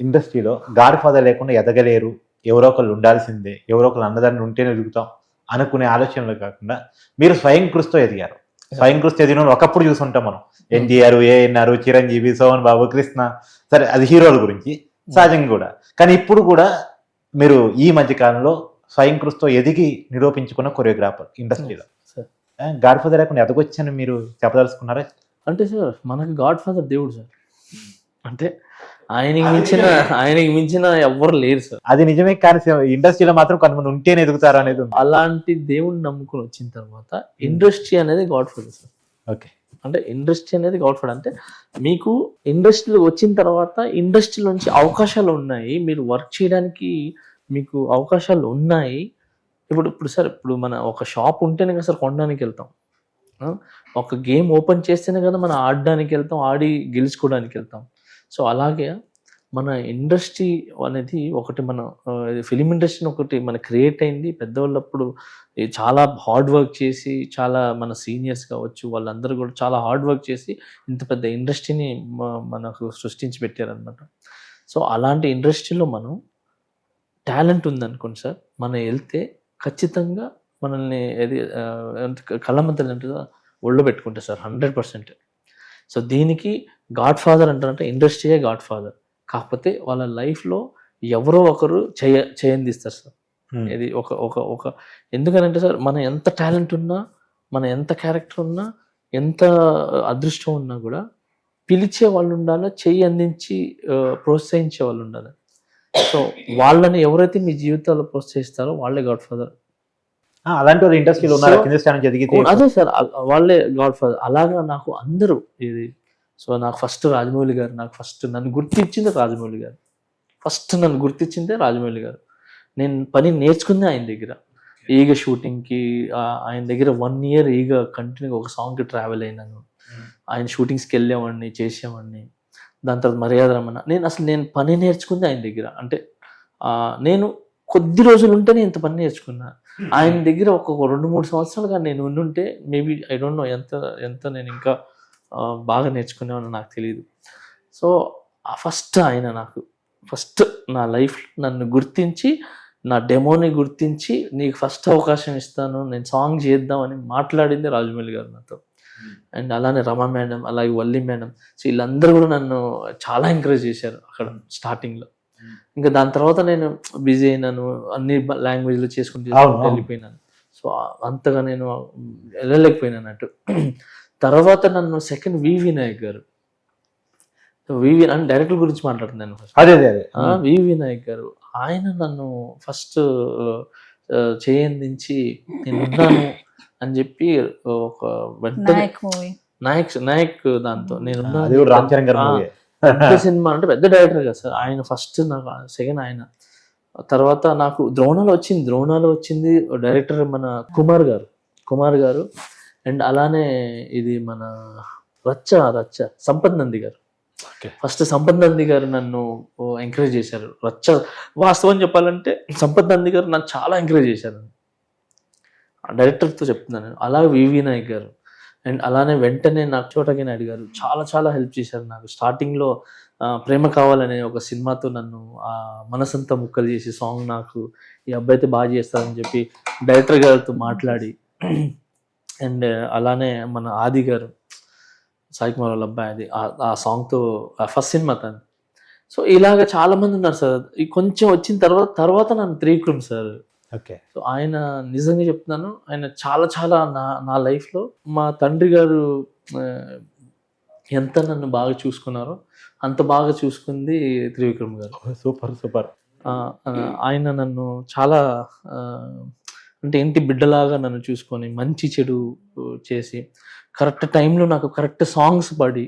ఇండస్ట్రీలో God father లేకుండా ఎదగలేరు. ఎవరో ఒకళ్ళు ఉండాల్సిందే. ఎవరో ఒకళ్ళు అన్నదాన్ని ఉంటేనే ఎదుగుతాం అనుకునే ఆలోచనలు కాకుండా మీరు స్వయం కృషితో ఎదిగారు. స్వయం కృషి ఎదిగిన ఒకప్పుడు చూసుంటాం మనం. ఎన్టీఆర్ ఏఎన్ఆర్ చిరంజీవి సోహన్ బాబు కృష్ణ. సరే అది హీరోల గురించి. సహజంగా కూడా. కానీ ఇప్పుడు కూడా మీరు ఈ మధ్య కాలంలో స్వయం కృషితో ఎదిగి నిరూపించుకున్న కొరియోగ్రాఫర్ ఇండస్ట్రీలో. సార్ గాడ్ ఫాదర్ లేకుండా ఎదగొచ్చని మీరు చెప్పదలుచుకున్నారా? అంటే సార్ మనకి గాడ్ ఫాదర్ దేవుడు సార్ అంటే ఆయనకి మించిన ఆయనకి మించిన ఎవ్వరు లేరు సార్. అది నిజమే కానీ ఇండస్ట్రీలో మాత్రం కొంతమంది ఉంటేనే ఎదుగుతారు అనేది అలాంటి దేవుడిని నమ్ముకుని వచ్చిన తర్వాత ఇండస్ట్రీ అనేది గాడ్ ఫాదర్ సార్. ఓకే. అంటే ఇండస్ట్రీ అనేది గాడ్ ఫాదర్ అంటే మీకు ఇండస్ట్రీలో వచ్చిన తర్వాత ఇండస్ట్రీలోంచి అవకాశాలు ఉన్నాయి మీరు వర్క్ చేయడానికి మీకు అవకాశాలు ఉన్నాయి. ఇప్పుడు ఇప్పుడు సార్ ఇప్పుడు మన ఒక షాప్ ఉంటేనే కదా సార్ కొనడానికి వెళ్తాం? ఒక గేమ్ ఓపెన్ చేస్తేనే కదా మనం ఆడడానికి వెళ్తాం ఆడి గెలుచుకోవడానికి వెళ్తాం. సో అలాగే మన ఇండస్ట్రీ అనేది ఒకటి మన ఫిలిం ఇండస్ట్రీ ఒకటి మన క్రియేట్ అయింది. పెద్దవాళ్ళప్పుడు చాలా హార్డ్ వర్క్ చేసి చాలా మన సీనియర్స్ కావచ్చు వాళ్ళందరూ కూడా చాలా హార్డ్ వర్క్ చేసి ఇంత పెద్ద ఇండస్ట్రీని మనకు సృష్టించి పెట్టారనమాట సో అలాంటి ఇండస్ట్రీలో మనం టాలెంట్ ఉందనుకోండి సార్ మనం వెళ్తే ఖచ్చితంగా మనల్ని అది ఎంత- కళ్ళ మధ్యలో ఒళ్ళు పెట్టుకుంటారు సార్ హండ్రెడ్ పర్సెంట్ సో దీనికి గాడ్ ఫాదర్ అంటారంటే ఇండస్ట్రీయే గాడ్ ఫాదర్ కాకపోతే వాళ్ళ లైఫ్లో ఎవరో ఒకరు చేయ చేయందిస్తారు సార్. Hmm. ఇది ఒక ఒక ఒక ఎందుకనంటే సార్ మన ఎంత టాలెంట్ ఉన్నా మన ఎంత క్యారెక్టర్ ఉన్నా ఎంత అదృష్టం ఉన్నా కూడా పిలిచే వాళ్ళు ఉండాలి చెయ్యి అందించి ప్రోత్సహించే వాళ్ళు ఉండాలి. సో వాళ్ళని ఎవరైతే మీ జీవితాల్లో ప్రోత్సహిస్తారో వాళ్ళే గాడ్ ఫాదర్ అలాంటి వాళ్ళు ఇండస్ట్రీలో ఉన్నారు అదే సార్ వాళ్ళే గాడ్ ఫాదర్ అలాగా నాకు అందరూ ఇది సో నాకు ఫస్ట్ రాజమౌళి గారు నాకు ఫస్ట్ నన్ను గుర్తించింది రాజమౌళి గారు. ఫస్ట్ నన్ను గుర్తించిందే రాజమౌళి గారు. నేను పని నేర్చుకుంది ఆయన దగ్గర. ఈగ షూటింగ్కి ఆయన దగ్గర వన్ ఇయర్ ఈగ కంటిన్యూగా ఒక సాంగ్కి ట్రావెల్ అయినాను. ఆయన షూటింగ్స్కి వెళ్ళేవాడిని చేసేవాడిని. దాని తర్వాత మర్యాద రమణ. నేను అసలు నేను పని నేర్చుకుంది ఆయన దగ్గర. అంటే నేను కొద్ది రోజులు ఉంటేనే ఇంత పని నేర్చుకున్నా. ఆయన దగ్గర ఒక రెండు మూడు సంవత్సరాలుగా నేను ఉండుంటే మేబీ ఐ డోంట్ నో ఎంత ఎంత నేను ఇంకా బాగా నేర్చుకునేవాడిని నాకు తెలియదు సో ఫస్ట్ ఆయన నాకు ఫస్ట్ నా లైఫ్ నన్ను గుర్తించి నా డెమోని గుర్తించి నీకు ఫస్ట్ అవకాశం ఇస్తాను నేను సాంగ్ చేద్దామని మాట్లాడింది రాజమౌళి గారు నాతో. అండ్ అలానే రమా మేడం అలాగే వల్లి మేడం. సో వీళ్ళందరూ కూడా నన్ను చాలా ఎంకరేజ్ చేశారు అక్కడ స్టార్టింగ్లో ఇంకా దాని తర్వాత నేను బిజీ అయినాను అన్ని లాంగ్వేజ్లో చేసుకుంటూ. వెళ్ళిపోయినాను. సో అంతగా నేను వెళ్ళలేకపోయినాను అన్నట్టు తర్వాత నన్ను సెకండ్ వి వినాయక్ గారు. వివి అని డైరెక్టర్ గురించి మాట్లాడుతున్నాను ఫస్ట్ అదే అదే వి వినాయక్ గారు ఆయన నన్ను ఫస్ట్ చేయందించి నేను ఉన్నాను అని చెప్పి ఒక వెంటనే నాయక్ మూవీ నాయక్ నాయక్ దాంతో నేను పెద్ద సినిమా అంటే పెద్ద డైరెక్టర్ కదా సార్. ఆయన ఫస్ట్ నాకు సెకండ్ ఆయన. తర్వాత నాకు ద్రోణాలు వచ్చింది ద్రోణాలు వచ్చింది డైరెక్టర్ మన కుమార్ గారు. కుమార్ గారు అండ్ అలానే ఇది మన రచ్చ రచ్చ సంపత్ నంది గారు. ఓకే. ఫస్ట్ సంపత్ నంది గారు నన్ను ఎంకరేజ్ చేశారు. రచ్చ వాస్తవం చెప్పాలంటే సంపత్ నంది గారు నన్ను చాలా ఎంకరేజ్ చేశారు. డైరెక్టర్తో చెప్తున్నాను నేను. అలాగే వివి నాయక్ గారు. అండ్ అలానే వెంటనే నాకు చోటకి నాయుడు గారు చాలా చాలా హెల్ప్ చేశారు నాకు. స్టార్టింగ్లో ప్రేమ కావాలనే ఒక సినిమాతో నన్ను ఆ మనసంతా ముక్కలు చేసి సాంగ్ నాకు ఈ అబ్బాయి అయితే బాగా చేస్తారని చెప్పి డైరెక్టర్ గారితో మాట్లాడి అండ్ అలానే మన ఆది గారు సాయి కుమార్ వాళ్ళ అబ్బాయి అది ఆ- సాంగ్తో ఫస్ట్ సినిమా తను సో ఇలాగ చాలా మంది ఉన్నారు సార్. ఈ కొంచెం వచ్చిన తర్వాత తర్వాత నన్ను త్రివిక్రమ్ సార్. ఓకే. సో ఆయన నిజంగా చెప్తున్నాను ఆయన చాలా చాలా నా నా లైఫ్లో మా తండ్రి గారు ఎంత నన్ను బాగా చూసుకున్నారో అంత బాగా చూసుకుంది త్రివిక్రమ్ గారు. Super super. ఆయన నన్ను చాలా అంటే ఇంటి బిడ్డలాగా నన్ను చూసుకొని మంచి చెడు చేసి కరెక్ట్ టైంలో నాకు కరెక్ట్ సాంగ్స్ పాడి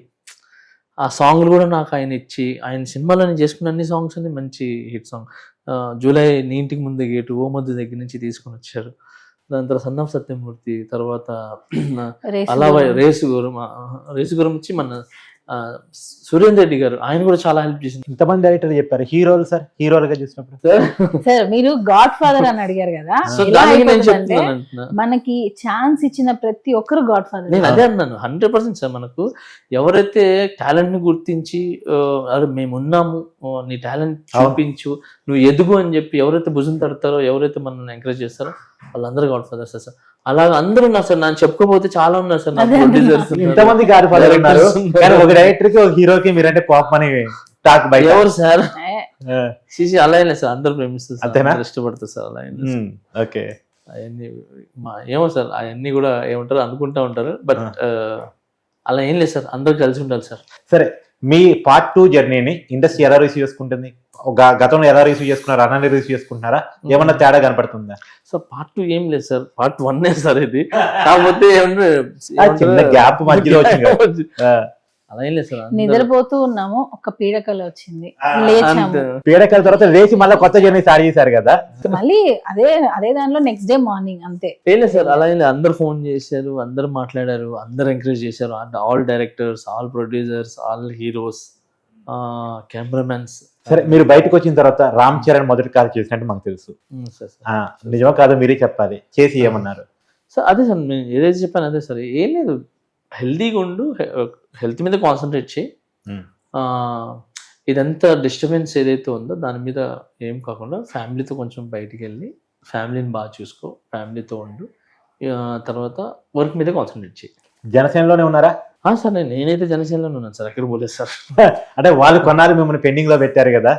ఆ సాంగ్లు కూడా నాకు ఆయన ఇచ్చి ఆయన సినిమాలో నేను చేసుకున్న అన్ని సాంగ్స్ అన్ని మంచి హిట్ సాంగ్ జూలై నీ ఇంటికి ముందు గేటు ఓ మధ్య దగ్గర నుంచి తీసుకొని వచ్చారు దాని తర్వాత సన్నాఫ్ సత్యమూర్తి తర్వాత అలా. రేసు గురం రేసు గురం వచ్చి మన సురేందర్ రెడ్డి గారు ఆయన కూడా చాలా హెల్ప్ చేసింది. ఇంతమంది డైరెక్టర్ చెప్పారు. హీరోలు సార్ హీరోలుగా చూసినప్పుడు. సార్ సార్ మీరు గాడ్ ఫాదర్ అని అడిగారు కదా. మనకి ఛాన్స్ ఇచ్చిన ప్రతి ఒక్కరు గాడ్ ఫాదర్ నేను అదే అన్నాను. హండ్రెడ్ పర్సెంట్ సార్ మనకు ఎవరైతే టాలెంట్ని గుర్తించి అరే మేము ఉన్నాము నీ టాలెంట్. చూపించు నువ్వు ఎదుగు అని చెప్పి ఎవరైతే భుజం తడతారో ఎవరైతే మనల్ని ఎంకరేజ్ చేస్తారో వాళ్ళందరూ గాడ్ ఫాదర్స్ సార్ అలాగ అందరూ ఉన్నారు సార్. నేను చెప్పుకోపోతే చాలా ఉన్నారు సార్ ఇంతమంది ఫాదర్ ఉన్నారు? కానీ ఒక డైరెక్టర్కి ఒక హీరోకి మీరంటే పాపం అని టాక్ బయట. ఎవరు సార్? సీసీ అలా అయినా సార్. అందరూ ప్రేమిస్తారు సార్. అంతేనా? అందరూ ఇష్టపడతారు సార్ అలా అయినా సార్. ఉమ్, ఓకే. అవన్నీ మా ఏమో సార్ అవన్నీ కూడా ఏమంటారు అనుకుంటా ఉంటారు. బట్ అలా ఏం లేదు సార్. అందరూ కలిసి ఉండాలి సార్. సరే. మీ పార్ట్ టూ జర్నీని ఇండస్ట్రీ ఎలా రిసీవ్ చేసుకుంటుంది. ఒక గతంలో ఎలా రిసీవ్ చేసుకున్నారు? అన్నని రిసీవ్ చేసుకుంటున్నారా? ఏమన్నా తేడా కనపడుతుందా? సార్ పార్ట్ టూ ఏం లేదు సార్ పార్ట్ వన్ సార్ ఇది. కాకపోతే చిన్న గ్యాప్ మధ్యలో వచ్చింది కదా. ఆ, అలా ఏం లేదు సార్ అందరూ- నిద్రపోతూ ఉన్నాము ఒక పీడకలు వచ్చింది. పీడకల తర్వాత లేచి మళ్ళీ కొత్త జర్నీ స్టార్ట్ చేశారు కదా. మళ్ళీ అదే అదే దానిలో నెక్స్ట్ డే మార్నింగ్ అంతే. ఏం లేదు సార్ అలా అందరు ఫోన్ చేశారు అందరు మాట్లాడారు అందరు ఎంకరేజ్ చేశారు. And all directors all producers all heroes cameramens సరే మీరు బయటకు వచ్చిన తర్వాత రామ్ చరణ్ మొదటి కాల్ చేసినట్టు మాకు తెలుసు. Sir sir. ఆ, నిజమో కాదో మీరే చెప్పాలి. చేసి ఏమన్నారు? సార్ అదే సార్ నేను ఏదైతే చెప్పాను అదే సార్. ఏం లేదు. హెల్తీగా ఉండు హెల్త్ మీద కాన్సన్ట్రేట్ చేయి. ఇదంతా డిస్టర్బెన్స్ ఏదైతే ఉందో దాని మీద ఏం కాకుండా ఫ్యామిలీతో కొంచెం బయటికి వెళ్ళి ఫ్యామిలీని బాగా చూసుకో ఫ్యామిలీతో ఉండు. తర్వాత వర్క్ మీద కాన్సన్ట్రేట్ చేయి. జనసేనలోనే ఉన్నారా? సార్ నేను నేనైతే జనసేనలో ఉన్నాను సార్ ఎక్కడ పోలేదు సార్. అంటే వాళ్ళు కొన్నారు మిమ్మల్ని పెండింగ్లో పెట్టారు కదా?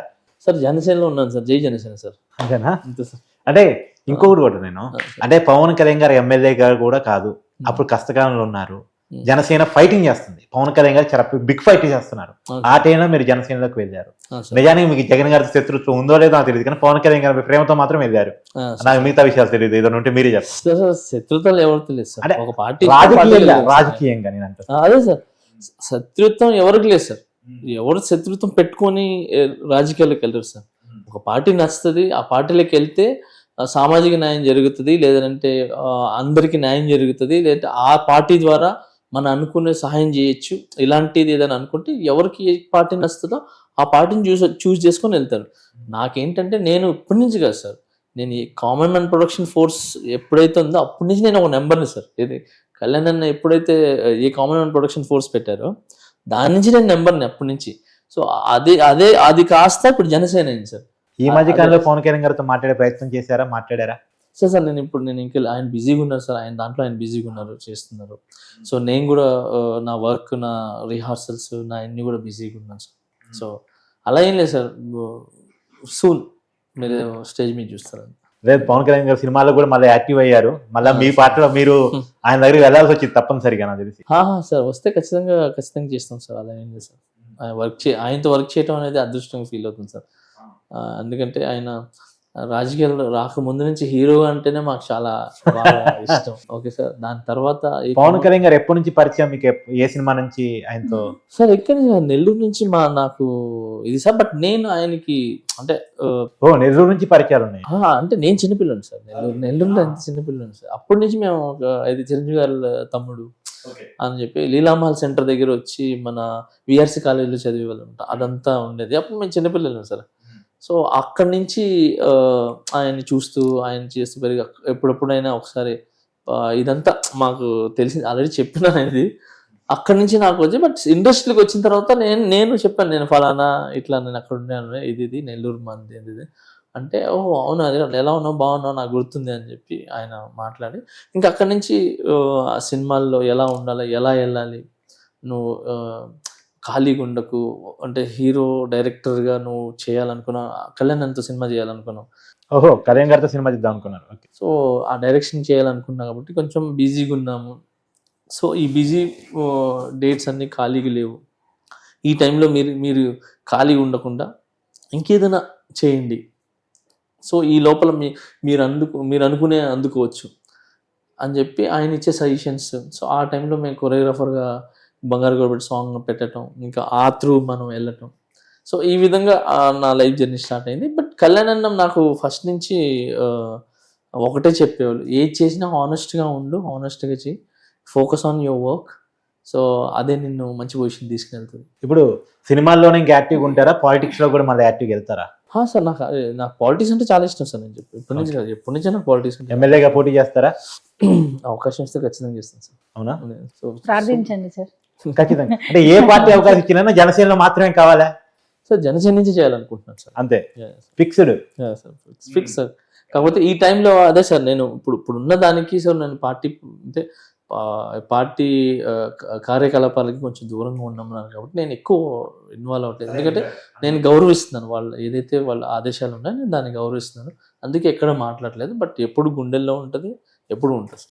సార్ జనసేనలో ఉన్నాను సార్ జై జనసేన సార్. అంతేనా? అంతే సార్. అంటే ఇంకొకటి కూడా నేను. అంటే పవన్ కళ్యాణ్ గారు ఎమ్మెల్యే గారు కూడా కాదు అప్పుడు కష్టకాలంలో ఉన్నారు. జనసేన ఫైటింగ్ చేస్తుంది. పవన్ కళ్యాణ్ గారు చాలా బిగ్ ఫైట్ చేస్తున్నారు. ఆ, ఆ టైంలో మీరు జనసేనలోకి వెళ్ళారు. సార్. నిజానికి మీకు జగన్ గారి శత్రుత్వం ఉందో లేదో నాకు తెలియదు కానీ పవన్ కళ్యాణ్ గారి ప్రేమతో మాత్రం వెళ్ళారు. నాకు మిగతా విషయాలు తెలియదు ఏదైనా ఉంటే మీరే పార్టీ రాజకీయంగా రాజకీయంగా నేను అంటాను ఆ, అదే సార్ శత్రుత్వం ఎవరికి లేదు సార్ ఎవరు శత్రుత్వం పెట్టుకొని రాజకీయాల్లోకి వెళ్ళరు సార్ ఒక పార్టీ నచ్చుతుంది ఆ పార్టీలోకి వెళ్తే సామాజిక న్యాయం జరుగుతుంది లేదంటే అందరికీ న్యాయం జరుగుతుంది లేదంటే ఆ పార్టీ ద్వారా మనం అనుకునే సహాయం చేయొచ్చు. ఇలాంటిది ఏదైనా అనుకుంటే ఎవరికి ఏ పార్టీ నచ్చుతుందో ఆ పార్టీని చూస్ చూస్ చేసుకొని వెళ్తారు. నాకేంటంటే నేను ఇప్పటి నుంచి కాదు సార్. నేను ఈ కామన్ మ్యాన్ ప్రొడక్షన్ ఫోర్స్ ఎప్పుడైతే ఉందో అప్పటి నుంచి నేను ఒక నెంబర్ని సార్. ఇది కళ్యాణ్ అన్న ఎప్పుడైతే ఈ కామన్ మ్యాన్ ప్రొడక్షన్ ఫోర్స్ పెట్టారో దాని నుంచి నేను నెంబర్ని అప్పటి నుంచి. సో అదే అదే అది కాస్త ఇప్పుడు జనసేన అయింది సార్. ఈ మధ్య కాలంలో పవన్ కళ్యాణ్ గారితో మాట్లాడే ప్రయత్నం చేశారా? మాట్లాడారా? సార్ సార్ నేను ఇప్పుడు నేను ఇంకా ఆయన బిజీగా ఉన్నారు సార్ ఆయన దాంట్లో ఆయన బిజీగా ఉన్నారు చేస్తున్నారు. సో నేను కూడా నా వర్క్ నా రిహార్సల్స్ నా అన్ని కూడా బిజీగా ఉన్నాను సార్. సో అలా ఏం లేదు సార్ సూన్ మీరు స్టేజ్ మీద చూస్తారు లేదు పవన్ కళ్యాణ్ గారు సినిమాలో కూడా మళ్ళీ యాక్టివ్ అయ్యారు. మళ్ళీ మీ పాటలో మీరు ఆయన దగ్గరికి వెళ్ళాల్సి వచ్చింది తప్పనిసరిగా నాకు తెలిసి. సార్ వస్తే ఖచ్చితంగా ఖచ్చితంగా చేస్తాం సార్ అలా ఏం లేదు సార్. ఆయన వర్క్ చే ఆయనతో వర్క్ చేయడం అనేది అదృష్టంగా ఫీల్ అవుతుంది సార్. ఎందుకంటే ఆయన రాజకీయాల్లో రాకముందు నుంచి హీరో అంటేనే మాకు చాలా బాగా ఇష్టం. ఓకే సార్ దాని తర్వాత పవన్ కళ్యాణ్ గారు ఎప్పటి నుంచి పరిచయం? మీకు ఏ సినిమా నుంచి ఆయనతో? సార్ ఎక్కడి? నెల్లూరు నుంచి మా నాకు ఇది సార్ బట్ నేను ఆయనకి అంటే ఓ నెల్లూరు నుంచి పరిచయాలు ఉన్నాయి. అంటే నేను చిన్నపిల్లని సార్ నెల్లూరు నెల్లూరులో ఎంత చిన్నపిల్లని సార్. అప్పటి నుంచి మేము ఒక ఇది చిరంజీవి గారి తమ్ముడు అని చెప్పి లీలామహల్ సెంటర్ దగ్గర వచ్చి మన విఆర్సి కాలేజీలో చదివే వాళ్ళం. అదంతా ఉండేది. అప్పుడు మేము చిన్నపిల్లలు సార్. సో అక్కడి నుంచి ఆయన్ని చూస్తూ ఆయన చేస్తూ పెరిగి ఎప్పుడెప్పుడైనా ఒకసారి ఇదంతా మాకు తెలిసింది ఆల్రెడీ చెప్పిన ఇది అక్కడి నుంచి నాకు వచ్చి బట్ ఇండస్ట్రీకి వచ్చిన తర్వాత నేను నేను చెప్పాను నేను ఫలానా ఇట్లా నేను అక్కడ ఉన్నాను ఇది ఇది నెల్లూరు మంది ఇది. అంటే ఓ అవును అదే ఎలా ఉన్నావు బాగున్నావు నాకు గుర్తుంది అని చెప్పి ఆయన మాట్లాడి ఇంకా అక్కడి నుంచి ఆ, సినిమాల్లో ఎలా ఉండాలి ఎలా వెళ్ళాలి నువ్వు ఖాళీగా ఉండకు అంటే హీరో డైరెక్టర్గా నువ్వు చేయాలనుకున్నావు కళ్యాణ్ అంత సినిమా చేయాలనుకున్నావు? ఓహో కళ్యాణ్ గారితో సినిమా చేద్దాం అనుకున్నారు ఓకే. సో ఆ డైరెక్షన్ చేయాలనుకున్నా కాబట్టి కొంచెం బిజీగా ఉన్నాము. సో ఈ బిజీ డేట్స్ అన్నీ ఖాళీగా లేవు. ఈ టైంలో మీరు మీరు ఖాళీగా ఉండకుండా ఇంకేదైనా చేయండి. సో ఈ లోపల మీ మీరు అందుకు మీరు అనుకునే అందుకోవచ్చు అని చెప్పి ఆయన ఇచ్చే సజెషన్స్. సో ఆ టైంలో మేము కొరియోగ్రాఫర్గా బంగారు గోబెట్ సాంగ్ పెట్టడం ఇంకా ఆ త్రూ మనం వెళ్ళటం. సో ఈ విధంగా నా లైఫ్ జర్నీ స్టార్ట్ అయింది. బట్ కళ్యాణ్ అన్నం నాకు ఫస్ట్ నుంచి ఒకటే చెప్పేవాళ్ళు. ఏది చేసినా హానెస్ట్గా ఉండు హానెస్ట్గా చేయి. Focus on your work so అదే నిన్ను మంచి పొజిషన్ తీసుకెళ్తుంది. ఇప్పుడు సినిమాల్లోనే ఇంకా యాక్టివ్గా ఉంటారా? పాలిటిక్స్లో కూడా మళ్ళీ యాక్టివ్గా వెళ్తారా? హా సార్ నాకు అదే- నాకు పాలిటిక్స్ అంటే చాలా ఇష్టం సార్ నేను చెప్పి ఎప్పటి నుంచి కాదు ఎప్పటి నుంచే నాకు పాలిటిక్స్ అంటే ఎమ్మెల్యేగా పోటీ చేస్తారా? అవకాశం ఇస్తే ఖచ్చితంగా చేస్తాను సార్. అవునా? సో ప్రార్థించండి సార్. ఖచ్చితంగా. అంటే ఏ పార్టీ అవకాశం ఇచ్చినా జనసేనలో మాత్రమే కావాలా? సో జనసేన నుంచి చేయాలనుకుంటున్నాను సార్. అంతే. ఫిక్స్డ్ ఫిక్స్ సార్ కాకపోతే ఈ టైంలో అదే సార్ నేను ఇప్పుడు ఇప్పుడు ఉన్న దానికి సార్ నేను పార్టీ అంటే పార్టీ కార్యకలాపాలకి కొంచెం దూరంగా ఉన్నాను కాబట్టి నేను ఎక్కువ ఇన్వాల్వ్ అవ్వట్లేదు. ఎందుకంటే నేను గౌరవిస్తున్నాను. వాళ్ళు ఏదైతే వాళ్ళ ఆదేశాలు ఉన్నాయో నేను దాన్ని గౌరవిస్తున్నాను. అందుకే ఎక్కడ మాట్లాడలేదు. బట్ ఎప్పుడు గుండెల్లో ఉంటుంది ఎప్పుడు ఉంటుంది.